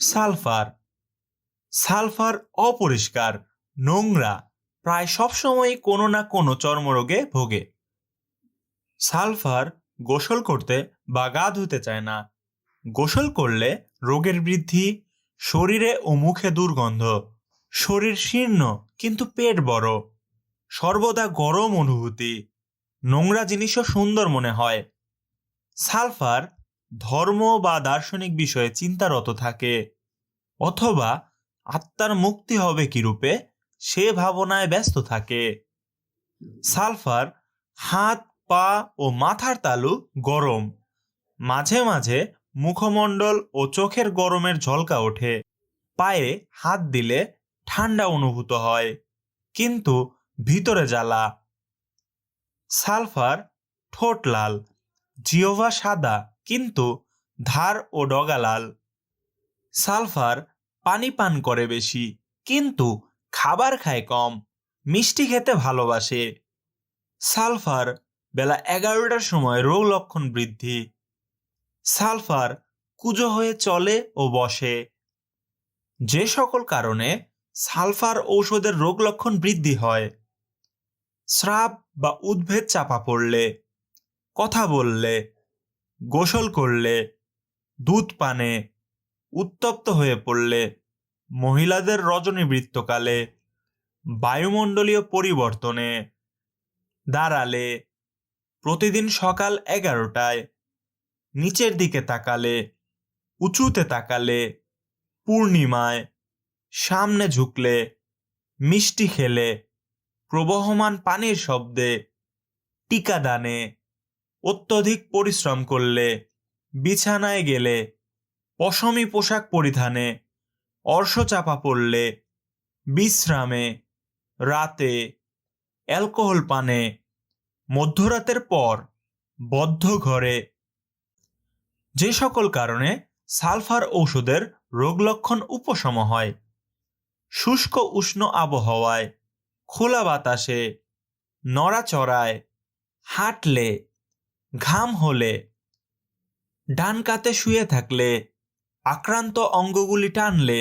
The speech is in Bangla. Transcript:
সালফার। সালফার অপরিষ্কার, নোংরা, প্রায় সবসময়ই কোনো না কোনো চর্মরোগে ভোগে। সালফার গোসল করতে বা গা ধুতে চায় না। গোসল করলে রোগের বৃদ্ধি, শরীরে ও মুখে দুর্গন্ধ, শরীর শীর্ণ কিন্তু পেট বড়, সর্বদা গরম অনুভূতি, নোংরা জিনিসও সুন্দর মনে হয়। সালফার ধর্ম বা দার্শনিক বিষয়ে চিন্তারত থাকে। অথবা আত্মার মুক্তি হবে কিরূপে? সে ভাবনায় ব্যস্ত থাকে। সালফার হাত, পা ও মাথার তালু গরম। মাঝে মাঝে মুখমণ্ডল ও চোখের গরমের ঝলকা ওঠে। পায়ে হাত দিলে ঠান্ডা অনুভূত হয়, কিন্তু ভিতরে জ্বালা। সালফার ঠোঁট লাল জিওভা সাদা কিন্তু ধার ও ডগালাল। সালফার পানি পান করে বেশি, কিন্তু খাবার খায় কম, মিষ্টি খেতে ভালোবাসে। সালফার বেলা এগারোটার সময় রোগ লক্ষণ বৃদ্ধি। সালফার কুজো হয়ে চলে ও বসে। যে সকল কারণে সালফার ঔষধের রোগ লক্ষণ বৃদ্ধি হয়। স্রাব বা উদ্ভেদ চাপা পড়লে, কথা বললে গোসল করলে, দুধ পানে, উত্তপ্ত হয়ে পড়লে, মহিলাদের রজনীবৃত্তকালে, বায়ুমণ্ডলীয় পরিবর্তনে দাঁড়ালে, প্রতিদিন সকাল এগারোটায় নিচের দিকে তাকালে, উঁচুতে তাকালে, পূর্ণিমায় সামনে ঝুঁকলে, মিষ্টি খেলে, প্রবহমান পানির শব্দে টিকাদানে অত্যধিক পরিশ্রম করলে, বিছানায় গেলে, পশমি পোশাক পরিধানে অর্শ চাপা পড়লে বিশ্রামে, রাতে, অ্যালকোহল পানে, মধ্যরাতের পর, বদ্ধ ঘরে। যে সকল কারণে সালফার ঔষধের রোগ লক্ষণ উপশম হয়। শুষ্ক উষ্ণ আবহাওয়ায়, খোলা বাতাসে, নড়াচড়ায়, হাঁটলে ঘাম হলে ডান কাতে শুয়ে থাকলে আক্রান্ত অঙ্গগুলি টানলে